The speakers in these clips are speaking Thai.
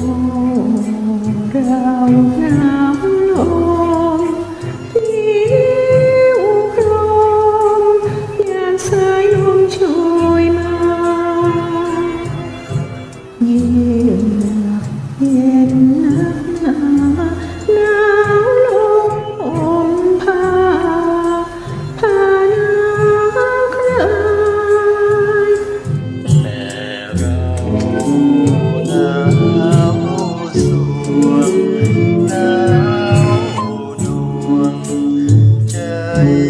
เรา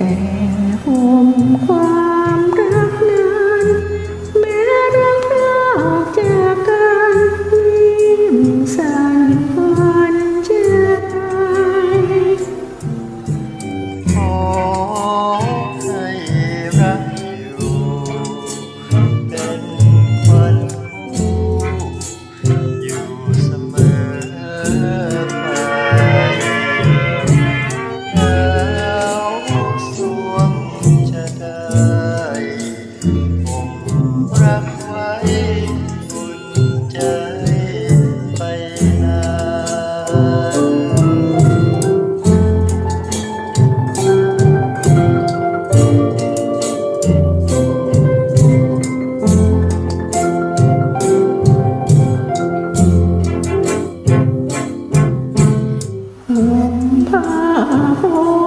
day. ได้ ผมรักไว้บนใจไปนานภาพ